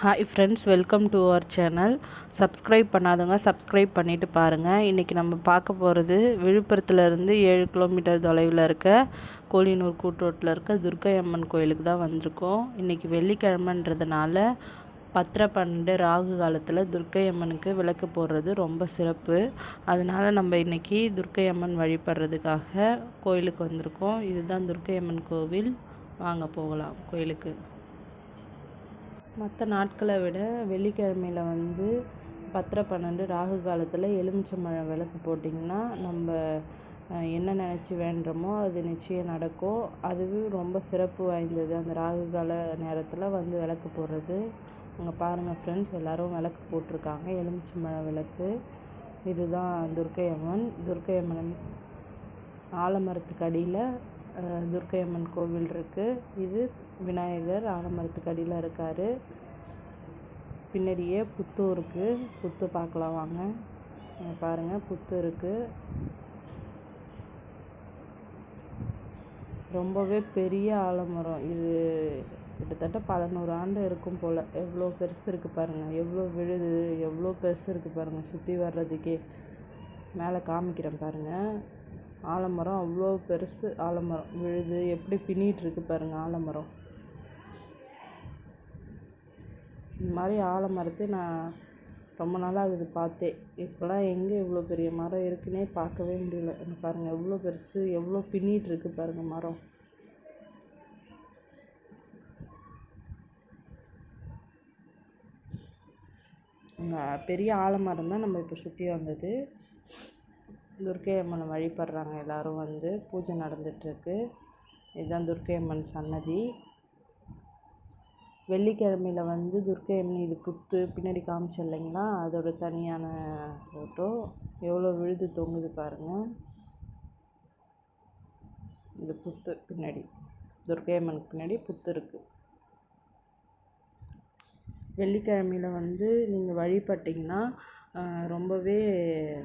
Hi friends welcome to our channel subscribe பண்ணாதவங்க subscribe பண்ணிவிட்டு பாருங்கள் இன்றைக்கி நம்ம பார்க்க போகிறது விழுப்புரத்துலேருந்து ஏழு கிலோமீட்டர் தொலைவில் இருக்க கோழினூர் கூட்டோட்டில் இருக்க துர்க்கை அம்மன் கோயிலுக்கு தான் வந்திருக்கோம். இன்றைக்கி வெள்ளிக்கிழமைன்றதுனால பத்திர பன்னெண்டு ராகு காலத்தில் துர்க்கை அம்மனுக்கு விளக்கு போடுறது ரொம்ப சிறப்பு. அதனால் நம்ம இன்றைக்கி துர்க்கை அம்மன் வழிபடுறதுக்காக கோயிலுக்கு வந்திருக்கோம். இதுதான் துர்க்கை அம்மன் கோவில். வாங்க போகலாம் கோயிலுக்கு. மற்ற நாட்களை விட வெள்ளிக்கிழமையில் வந்து பத்தரை பன்னெண்டு ராகு காலத்தில் எலுமிச்சம்பழம் விளக்கு போட்டிங்கன்னா நம்ம என்ன நினச்சி வேண்டுறோமோ அது நிச்சயம் நடக்கும். அதுவும் ரொம்ப சிறப்பு வாய்ந்தது. அந்த ராகு கால நேரத்தில் வந்து விளக்கு போடுறது. அங்கே பாருங்கள் ஃப்ரெண்ட்ஸ் எல்லோரும் விளக்கு போட்டிருக்காங்க. எலுமிச்சம்பழம் விளக்கு. இதுதான் துர்க்கை அம்மன் துர்க்கை அம்மன் ஆலமரத்துக்கு அடியில் துர்க்கை அம்மன் கோவில் இருக்குது இது விநாயகர் ஆலமரத்துக்கு அடியில் இருக்கார். பின்னாடியே புத்து இருக்குது புத்து பார்க்கலாம் வாங்க. பாருங்கள் புத்து இருக்குது ரொம்பவே பெரிய ஆலமரம். இது கிட்டத்தட்ட பல நூறு ஆண்டு இருக்கும் போல். எவ்வளோ பெருசு இருக்குது பாருங்கள் எவ்வளோ விழுது எவ்வளோ பெருசு இருக்குது பாருங்கள் சுற்றி வர்றதுக்கே. மேலே காமிக்கிறேன் பாருங்கள் ஆலமரம் அவ்வளோ பெருசு ஆலமரம் விழுது எப்படி பின்னிகிட்ருக்கு பாருங்கள் ஆலமரம். இந்த மாதிரி ஆலமரத்தை நான் ரொம்ப நாளாக ஆகுது பார்த்தே. இப்போலாம் எங்கே இவ்வளோ பெரிய மரம் இருக்குன்னே பார்க்கவே முடியல. இங்கே பாருங்கள் எவ்வளோ பெருசு எவ்வளோ பின்னிகிட்ருக்கு பாருங்கள் மரம். பெரிய ஆலமரம் தான் நம்ம இப்போ சுற்றி வந்தது. துர்க்கை அம்மனை வழிபடுறாங்க எல்லோரும் வந்து. பூஜை நடந்துகிட்ருக்கு இதுதான் துர்க்கை அம்மன் சன்னதி. வெள்ளிக்கிழமையில் வந்து துர்க்கை அம்மன் இது புத்து பின்னாடி காமிச்சு இல்லைங்களா? அதோட தனியான ஃபோட்டோ எவ்வளோ விழுது தொங்குது பாருங்கள் இது புத்து பின்னாடி. துர்க்கை அம்மனுக்கு பின்னாடி புத்து இருக்குது வெள்ளிக்கிழமையில் வந்து நீங்கள் வழிபட்டிங்கன்னா ரொம்பவே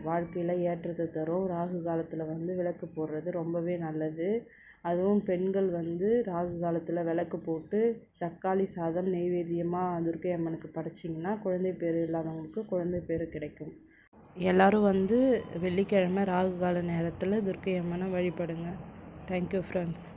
வாழ்க்கையில் ஏற்றத்தை தரும். ராகு காலத்தில் வந்து விளக்கு போடுறது ரொம்பவே நல்லது. அதுவும் பெண்கள் வந்து ராகு காலத்தில் விளக்கு போட்டு தக்காளி சாதம் நெய்வேத்தியமாக துர்க்கை அம்மனுக்கு படைச்சிங்கன்னா குழந்தை பேர் இல்லாதவங்களுக்கு குழந்தை பேர் கிடைக்கும். எல்லோரும் வந்து வெள்ளிக்கிழமை ராகு கால நேரத்தில் துர்க்கை அம்மனை வழிபடுங்க. Thank you friends